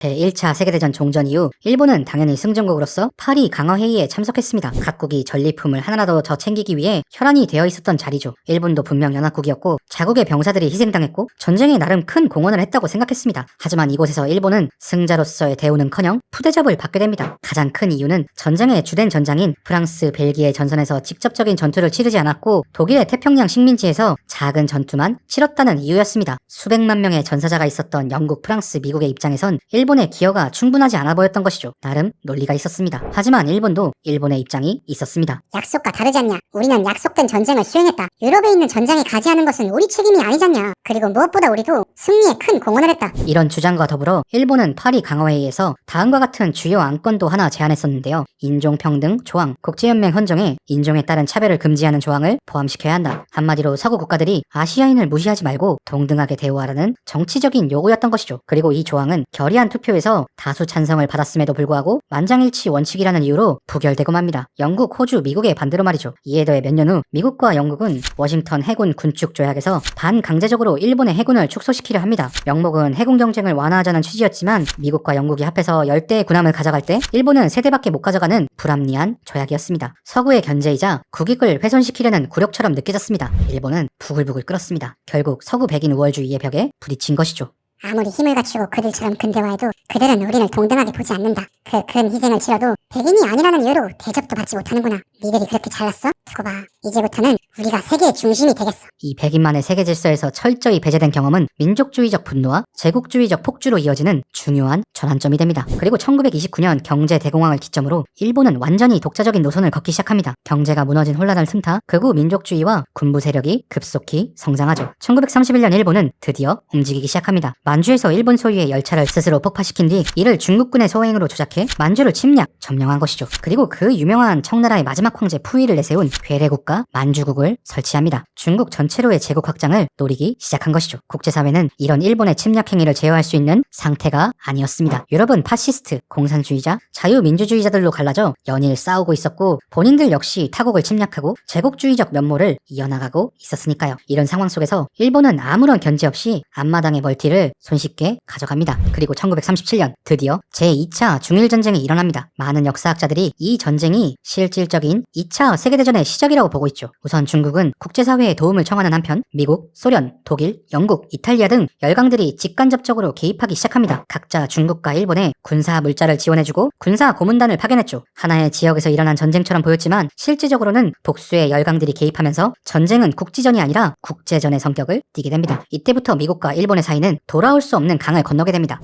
제1차 세계대전 종전 이후 일본은 당연히 승전국으로서 파리 강화회의에 참석했습니다. 각국이 전리품을 하나라도 더 챙기기 위해 혈안이 되어 있었던 자리죠. 일본도 분명 연합국이었고 자국의 병사들이 희생당했고 전쟁에 나름 큰 공헌을 했다고 생각했습니다. 하지만 이곳에서 일본은 승자로서의 대우는커녕 푸대접을 받게 됩니다. 가장 큰 이유는 전쟁의 주된 전장인 프랑스, 벨기에 전선에서 직접적인 전투를 치르지 않았고 독일의 태평양 식민지에서 작은 전투만 치렀다는 이유였습니다. 수백만 명의 전사자가 있었던 영국, 프랑스, 미국의 입장에선 일본 의 기여가 충분하지 않아 보였던 것이죠. 나름 논리가 있었습니다. 하지만 일본도 일본의 입장이 있었습니다. 약속과 다르지 않냐? 우리는 약속된 전쟁을 수행했다. 유럽에 있는 전장에 가지 않은 것은 우리 책임이 아니잖냐? 그리고 무엇보다 우리도 승리에 큰 공헌을 했다. 이런 주장과 더불어 일본은 파리 강화회의에서 다음과 같은 주요 안건도 하나 제안했었는데요. 인종평등 조항, 국제연맹 헌정에 인종에 따른 차별을 금지하는 조항을 포함시켜야 한다. 한마디로 서구 국가들이 아시아인을 무시하지 말고 동등하게 대우하라는 정치적인 요구였던 것이죠. 그리고 이 조항은 결의안 투표 에서 다수 찬성을 받았음에도 불구하고 만장일치 원칙이라는 이유로 부결되고 맙니다. 영국, 호주, 미국의 반대로 말이죠. 이에 더해 몇 년 후 미국과 영국은 워싱턴 해군 군축 조약에서 반강제적으로 일본의 해군을 축소시키려 합니다. 명목은 해군 경쟁을 완화하자는 취지였지만 미국과 영국이 합해서 열대의 군함을 가져갈 때 일본은 세대밖에 못 가져가는 불합리한 조약이었습니다. 서구의 견제이자 국익을 훼손시키려는 굴욕처럼 느껴졌습니다. 일본은 부글부글 끓었습니다. 결국 서구 백인 우월주의의 벽에 부딪힌 것이죠. 아무리 힘을 갖추고 그들처럼 근대화해도 그들은 우리를 동등하게 보지 않는다. 그 큰 희생을 치러도 백인이 아니라는 이유로 대접도 받지 못하는구나. 니들이 그렇게 잘났어? 봐. 이제부터는 우리가 세계의 중심이 되겠어. 이 백인만의 세계 질서에서 철저히 배제된 경험은 민족주의적 분노와 제국주의적 폭주로 이어지는 중요한 전환점이 됩니다. 그리고 1929년 경제 대공황을 기점으로 일본은 완전히 독자적인 노선을 걷기 시작합니다. 경제가 무너진 혼란을 틈타 극우 민족주의와 군부 세력이 급속히 성장하죠. 1931년 일본은 드디어 움직이기 시작합니다. 만주에서 일본 소유의 열차를 스스로 폭파시킨 뒤 이를 중국군의 소행으로 조작해 만주를 침략, 점령한 것이죠. 그리고 그 유명한 청나라의 마지막 황제 푸이를 내세운 괴뢰국가 만주국을 설치합니다. 중국 전체로의 제국 확장을 노리기 시작한 것이죠. 국제사회는 이런 일본의 침략 행위를 제어할 수 있는 상태가 아니었습니다. 유럽은 파시스트, 공산주의자, 자유민주주의자들로 갈라져 연일 싸우고 있었고 본인들 역시 타국을 침략하고 제국주의적 면모를 이어나가고 있었으니까요. 이런 상황 속에서 일본은 아무런 견제 없이 앞마당의 멀티를 손쉽게 가져갑니다. 그리고 1937년 드디어 제2차 중일전쟁이 일어납니다. 많은 역사학자들이 이 전쟁이 실질적인 2차 세계대전의 시작이라고 보고 있죠. 우선 중국은 국제사회에 도움을 청하는 한편 미국, 소련, 독일, 영국, 이탈리아 등 열강들이 직간접적으로 개입하기 시작합니다. 각자 중국과 일본에 군사 물자를 지원해주고 군사 고문단을 파견했죠. 하나의 지역에서 일어난 전쟁처럼 보였지만 실질적으로는 복수의 열강들이 개입하면서 전쟁은 국지전이 아니라 국제전의 성격을 띠게 됩니다. 이때부터 미국과 일본의 사이는 돌아올 수 없는 강을 건너게 됩니다.